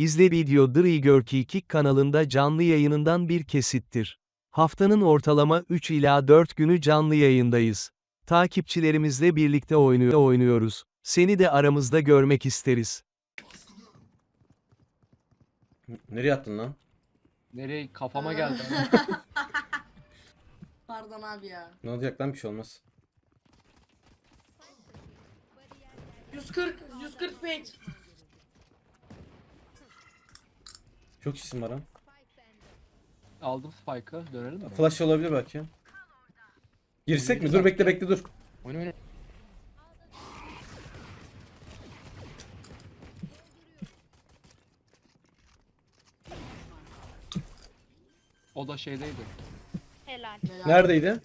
İzle video Drigörki Kick kanalında canlı yayınından bir kesittir. Haftanın ortalama 3 ila 4 günü canlı yayındayız. Takipçilerimizle birlikte oynuyor oynuyoruz. Seni de aramızda görmek isteriz. Nereye attın lan? Nereye kafama geldi. Pardon abi ya. Ne olacak lan bir şey olmaz. 140, 140 fate. Çok isim var ha. Aldım Spike'ı. Dönelim mi? Flash olabilir belki. Girsek mi? Dur bekle bekle dur. Oyna oyna. O da şeydeydi. Helal. Helal. Neredeydi?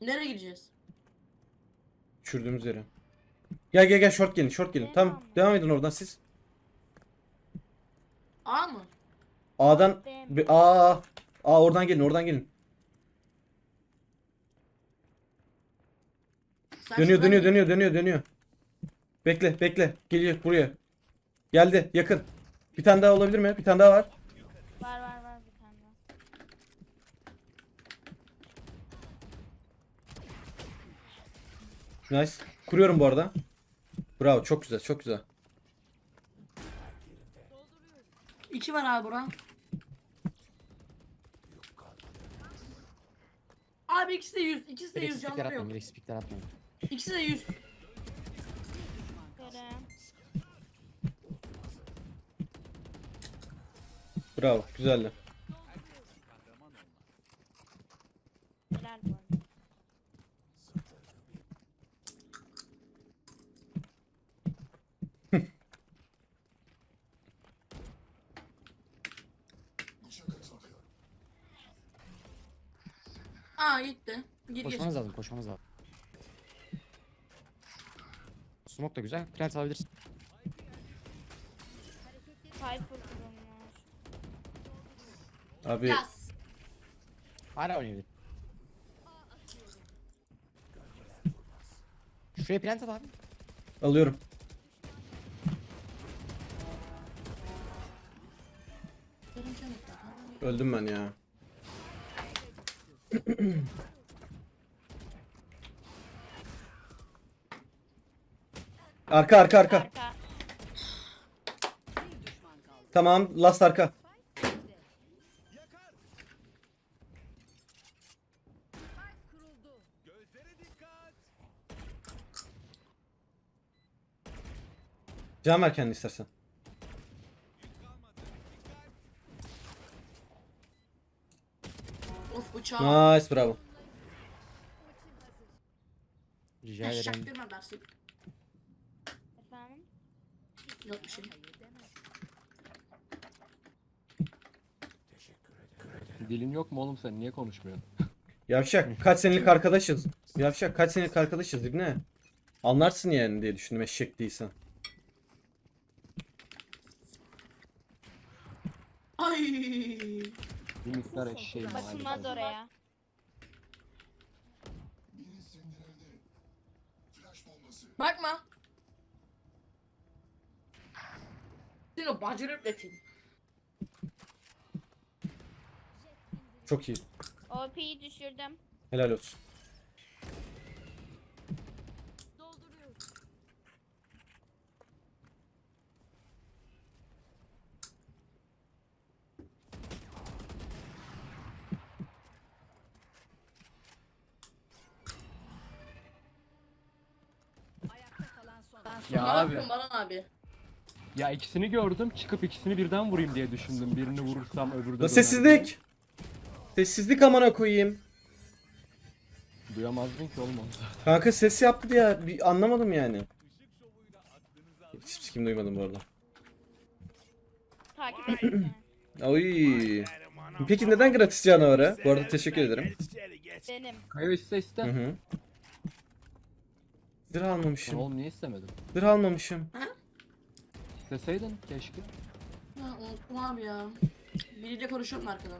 Nereye gideceğiz? Düşürdüğümüz yere. Gel gel gel short gelin short gelin. Tamam devam edin oradan siz. A mı? A'dan bir A A oradan gelin oradan gelin. Sen Dönüyor şuradan dönüyor dönüyor dönüyor dönüyor. Bekle bekle. Geliyor buraya. Geldi yakın. Bir tane daha olabilir mi? Bir tane daha. Var var var bir tane daha. Nice. Kuruyorum bu arada. Bravo çok güzel çok güzel. İki var abi bura. Abi ikisi de 100, ikisi de Direkt 100 speaker canları atmayın, yok. direkt speaker atmayın. İkisi de 100. Görüm. Bravo güzeldi. Helal bu arada. Aa gitti. Gir gir. Koşmanız lazım. Smoke da güzel. Plant alabilirsin. Piper kurulmuş. Abi Yaz. Hala oynayabilir. Şuraya plant al abi. alıyorum. Öldüm ben ya. Arka arka arka. Arka. Tamam last arka. Can ver kendini istersen. Of bıçağı. Nice bravo. Rica ederim. girme dersin. Efendim? Yok bir şey. Dilin yok mu oğlum sen? Niye konuşmuyorsun? Yavşak kaç senelik arkadaşız. Yavşak kaç senelik arkadaşız ne? Anlarsın yani diye düşündüm eşek değilsen. Ay. Bir miktar eşeğim. Bakılmaz oraya. Bakma. Seni o bacını öpleteyim. Çok iyi. OP'yi düşürdüm. Helal olsun. Ya Bana abi. Baran abi. Ya ikisini gördüm. Çıkıp ikisini birden vurayım diye düşündüm. Birini vurursam öbürü de La sessizlik. Sessizlik amına koyayım. Duyamazdın ki oğlum onu. Kanka ses yaptı diye bir anlamadım yani. Hiç kim duymadım bu arada. Takip. Oy. Peki neden gratis canavara? Bu arada teşekkür ederim. Benim. Kayo iste iste. Hı hı. Zırh almamışım. oğlum niye istemedin? Zırh almamışım. Bekleseydin keşke. Ha, unuttum abi ya. Biriyle konuşuyorum arkada.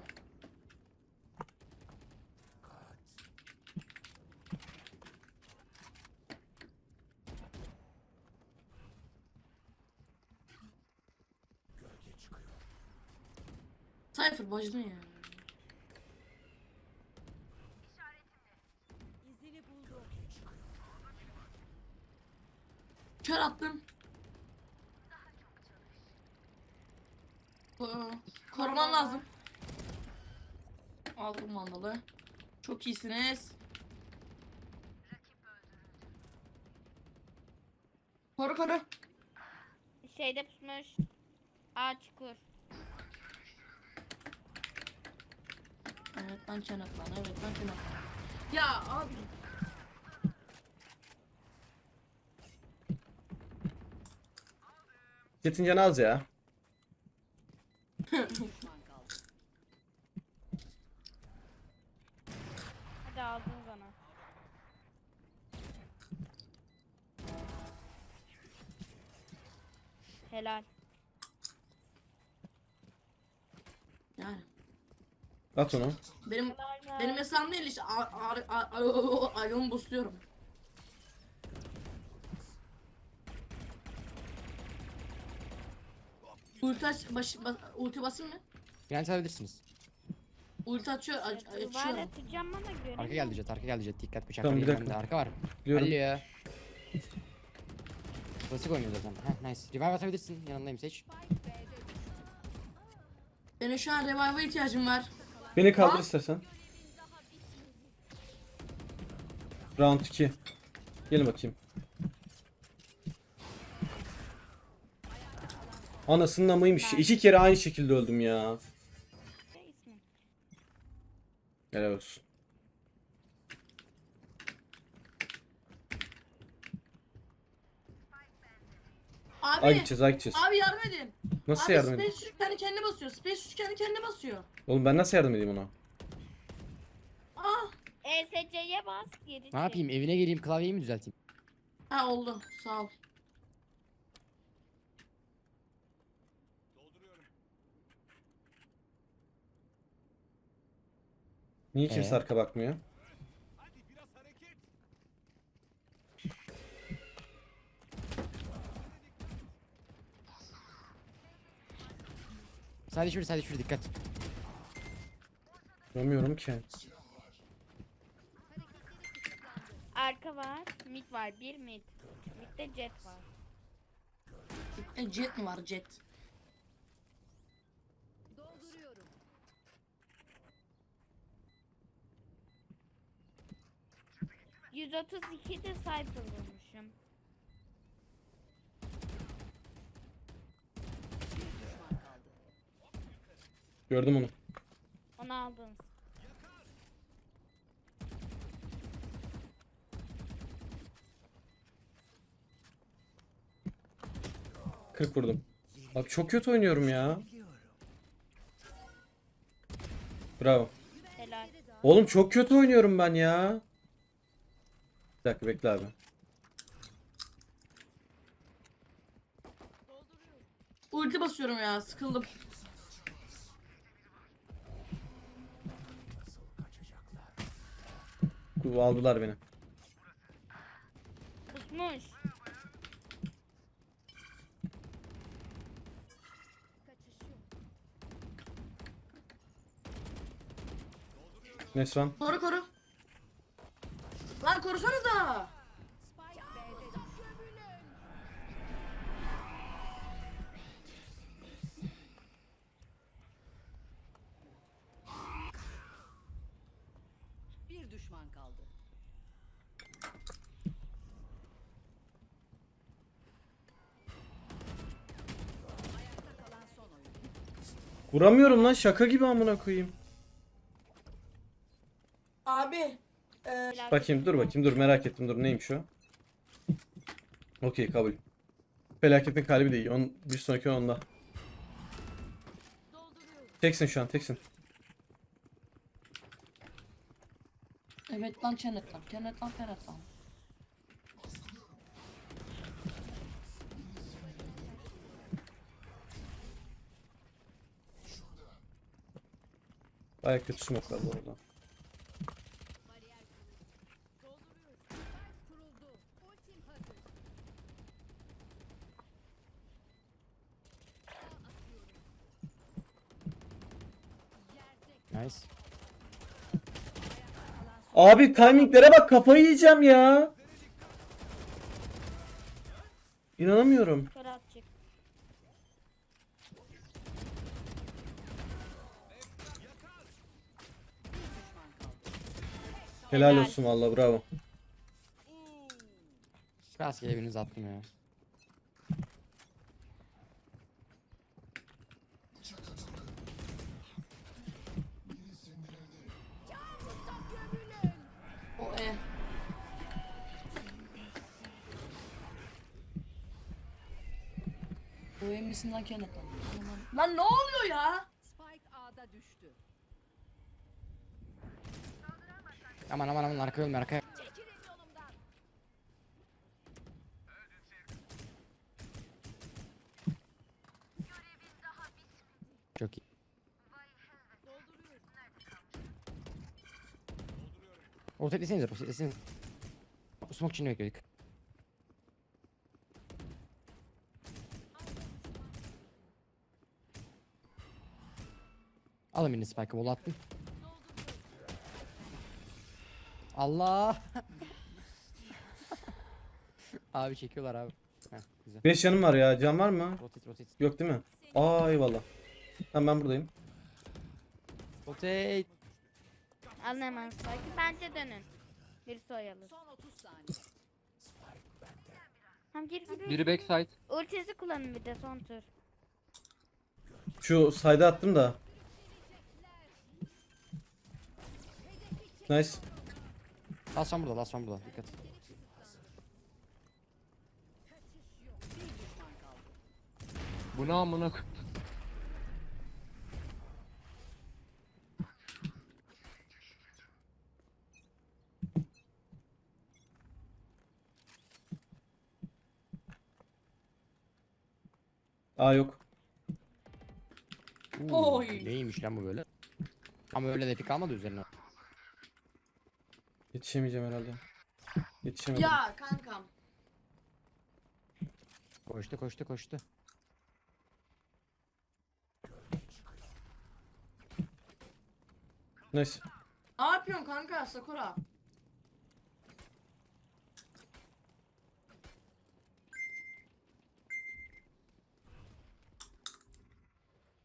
Cypher bacını ya. Çok iyisiniz. Koru koru. Şeyde pusmuş. Aa çukur. Evet lan çanak lan evet lan çanak lan. Ya abi. Jet'in canı az ya. Hadi aldınız onu. Helal. Yani At onu. benim benim hesabım değil işte ar ar ar ar ayağımı busluyorum. Ulti aç, baş, bas, ulti basayım mı? Plant alabilirsiniz. Ulti açıyor, aç, Duvar açıyorum. atacağım ama göremiyorum. Arka geldi jet, arka geldi jet. Dikkat bıçak Tamam, bir dakika. Arka var. Biliyorum. Alo. Klasik oynuyor zaten. Heh nice. Revive atabilirsin. Yanındayım seç. Benim şu an revive'a ihtiyacım var. Beni kaldır istersen. Round 2. Gelin bakayım. Anasının amıymış. İki kere aynı şekilde öldüm ya. Helal olsun. Abi, Ay gideceğiz ay gideceğiz. abi yardım edin. Nasıl abi yardım Space edeyim? Suit kendi kendine basıyor. Space Suit kendi kendine basıyor. Oğlum ben nasıl yardım edeyim ona? Ah, ESC'ye bas geri Ne yapayım? Evine geleyim klavyeyi mi düzelteyim? ha oldu. Sağ ol. Niye kimse Ee? arka bakmıyor? Sadece şurada sadece şurada dikkat. Görmüyorum ki. Arka var. Mid var. Bir mid. Mid'de jet var. E, jet mi var jet? %32 de cypher vurmuşum. Gördüm onu. Onu aldınız. Kırk vurdum. Abi çok kötü oynuyorum ya. Bravo. Helal. Oğlum çok kötü oynuyorum ben ya. Bir dakika bekle abi. Ulti basıyorum ya sıkıldım. Bu aldılar beni. Pusmuş. Nesran. Koru koru. Vuramıyorum lan şaka gibi amına koyayım. Abi. E. Bakayım dur bakayım dur merak ettim dur neymiş o. Okey kabul. Felaketin kalbi de iyi. On, bir sonraki onda. Teksin şu an teksin. evet lan çenet lan. Çenet lan çenet lan. Baya kötü smoke'lar bu arada. Nice. Abi timinglere bak kafayı yiyeceğim ya. İnanamıyorum. Helal olsun valla bravo. Rastgele birinizi attım ya. O e. O e lan Kenet lan? Lan ne oluyor ya? Aman aman aman arkaya ölme arkaya. Çok iyi. Rotate'lesenize rotate'lesenize. Smoke için bekliyorduk. Alın birini spike'ı bol attım. Allah. abi çekiyorlar abi. Heh, güzel. 5 yanım var ya. Can var mı? Rotate rotate. Yok değil mi? Aa eyvallah. Tamam ben buradayım. Rotate. Alın hemen spike'ı. Bence dönün. Birisi oyalı. Son 30 saniye. Tamam gir gir. Biri backside. Ultisi kullanın bir de son tur. Şu sayda attım da. Nice. Last one burada last one burada. Dikkat. Bu ne amına koy- Aa yok. Oo, Oy. Neymiş lan bu böyle? Ama öyle de pik almadı üzerine. Yetişemeyeceğim herhalde. Yetişemedim. Ya kankam. Koştu koştu koştu. Nice. Ne yapıyorsun kanka Sakura?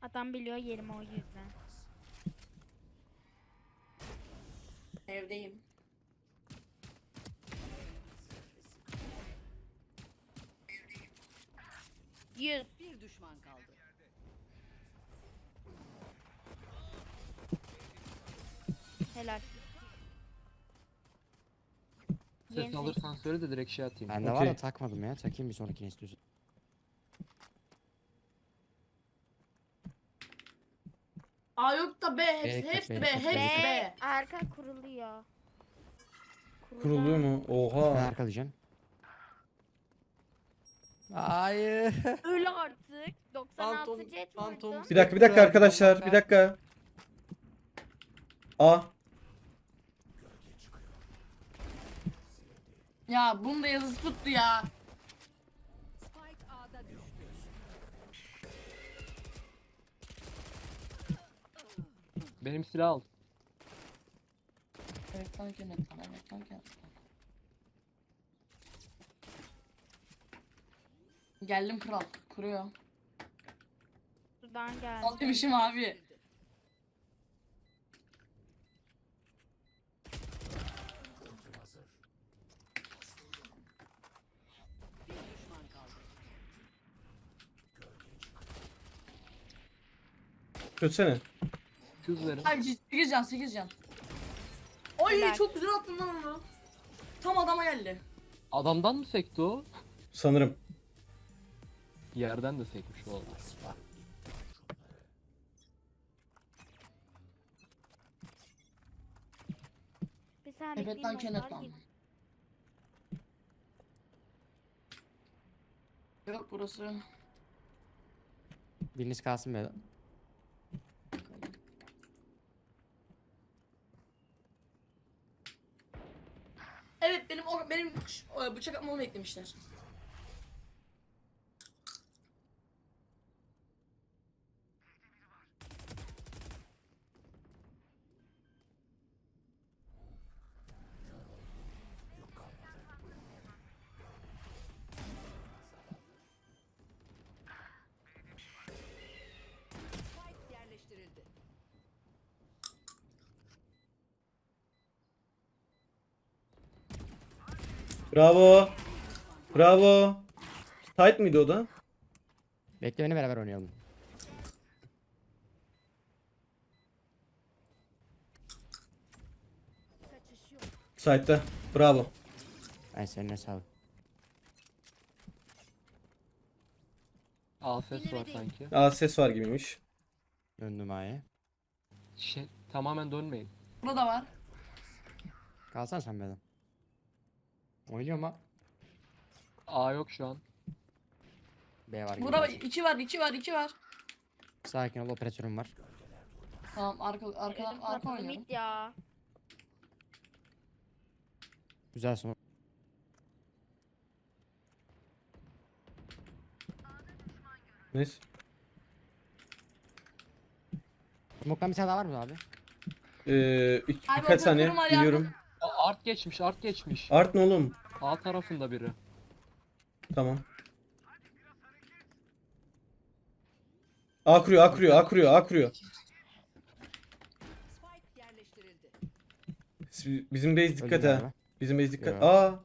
Adam biliyor yerimi o yüzden. Evdeyim. Yüz. Bir düşman kaldı. Helal. Ses Yeni alırsan söyle de direkt şey atayım. Bende var Okey. da takmadım ya. Takayım bir sonrakini istiyorsun. A yok da B hepsi B, hepsi B, B B. hepsi B. B. Arka kuruluyor. Kuruluyor mu? Ben Oha. arkalayacağım. Hayır. Öl artık. 96 Phantom- jet Phantom vurdu. Bir dakika bir dakika arkadaşlar. Bir dakika. A. Ya bunun da yazısı tuttu ya. Spike A'da düştü. Benim silah al. Evet lan Kenet lan evet lan Kenet lan. Geldim kral. Kuruyor. Sudan geldi. Al demişim abi. Bir düşman kaldı. Çözsene. Kız verin. Abi 8 can 8 can. Oy Helal. çok güzel attın lan onu. Tam adama geldi. Adamdan mı sekti o? Sanırım. Yerden de sekmiş oldu. Bir saniye Evet lan Kenet lan. Yok burası. Biriniz kalsın böyle. Evet benim o benim bıçak atmamı beklemişler. Bravo. Bravo. Tight mıydı o da? Bekle beni beraber oynayalım. Side'da. Bravo. Ay seninle sağ ol. Al ses var sanki. Aa ses var gibiymiş. Döndüm A'ya. Şey, tamamen dönmeyin. Burada var. Kalsana sen benden. Oynuyor ama A yok şu an. B var gibi. Burada biraz. iki var, iki var, iki var. Sakin ol operatörüm var. Tamam arka arkadan Ödüm arka patladı oynuyorum. mid ya. Güzel son. Neyse. Smoke'tan bir tane daha var mı abi? Ee, iki- Abi birkaç saniye operatörüm var ya. biliyorum. Art geçmiş, art geçmiş. Art ne oğlum? A tarafında biri. Tamam. A kuruyor, A kuruyor, A kuruyor, A kuruyor. Spike yerleştirildi. Biz- Bizim base dikkat Öldüm ha. Bizim base dikkat. Yo. Aa.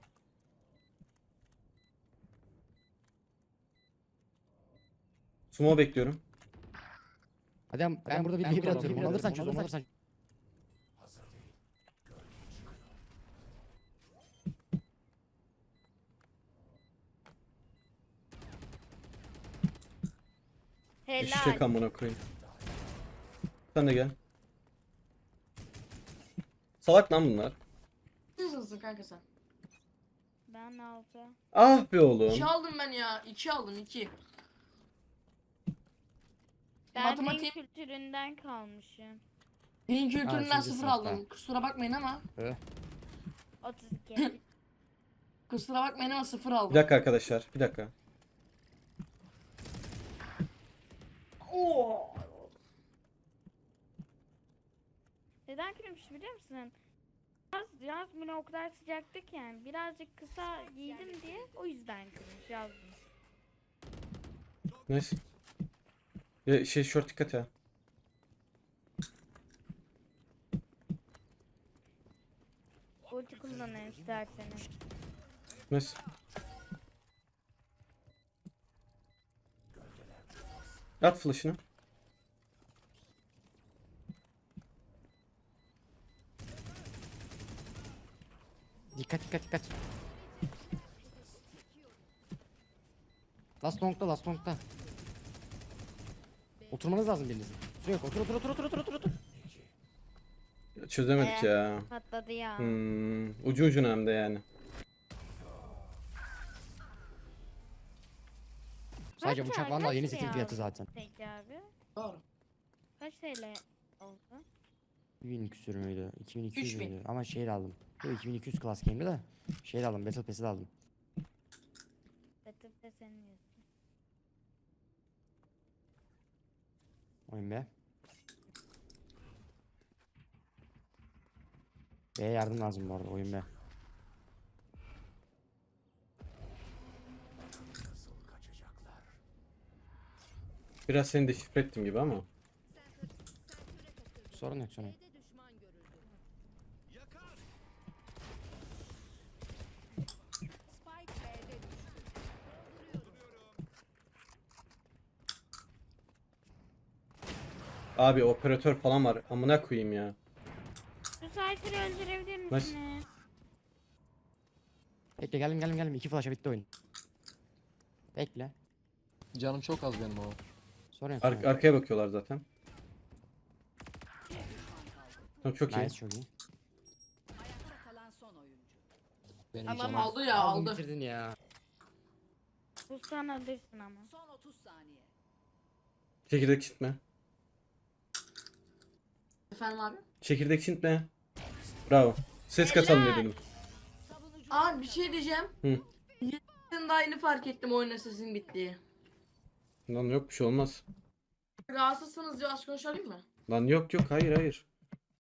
Sumo bekliyorum. Hadi ben, ben burada bir bir atıyorum. Onu alırsan çöz, onu alırsan. Helal. Eşek amına koyayım. Sen de gel. Salak lan bunlar. Hızlısın kanka sen. Ben altı. Ah be oğlum. İki aldım ben ya. iki aldım iki. Ben Matematik- din kültüründen kalmışım. Din kültüründen ikinci sıfır sınıfta. aldım. Kusura bakmayın ama. 32. Kusura bakmayın ama sıfır Bir aldım. dakika arkadaşlar. Bir dakika. Oo. Neden kırmış biliyor musun? Yaz, yaz günü o kadar sıcaktı ki yani birazcık kısa giydim diye o yüzden kırmış yazdım. Neyse. Ya şey short dikkat ya. Ulti kullanayım isterseniz. Neyse. At flash'ını. Dikkat dikkat dikkat. Last long'da last long'da. Oturmanız lazım birinizin. Süre yok. Otur otur otur otur otur otur. otur. Çözemedik Ee. ya. Patladı ya. Hmm, ucu ucuna hem de yani. Sadece Kaç bıçak vandal kaç yeni setin ya? fiyatı zaten. Peki abi. Doğru. Kaç TL oldu? 2000 küsür müydü? 2200 3000. müydü? Ama şeyle aldım. Yok 2200 class game'di de. Şeyle aldım. Battle Pass'i de aldım. Yatıp da senin yüzün. Oyun be. B'ye yardım lazım bu arada oyun be. Biraz seni deşifre ettim gibi ama. Sorun yok düştü. Abi operatör falan var. Amına koyayım ya. Cypher'ı öldürebilir Nice. misiniz? Bekle geldim geldim geldim. İki flash'a bitti oyun. Bekle. Canım çok az benim o. Sorun yok. Ar- sorun yok. arkaya bakıyorlar zaten. Tamam çok iyi. Nice çok iyi. Kalan son oyuncu. Benim Alamam. canım. Aldı ya Aldın, aldı. bitirdin ya. Bu sen alırsın ama. Son 30 saniye. Çekirdek çitme. Efendim abi. Çekirdek çitme. Bravo. Ses katalım dedim. Savunucu Abi bir şey diyeceğim. Hı. Yakın daha yeni fark ettim oyun sesin bittiği. Lan yok bir şey olmaz. Rahatsızsınız diye az konuşalım mı? Lan yok yok hayır hayır.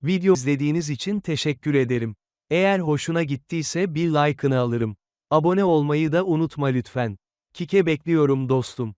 Video izlediğiniz için teşekkür ederim. Eğer hoşuna gittiyse bir like'ını alırım. Abone olmayı da unutma lütfen. Kike bekliyorum dostum.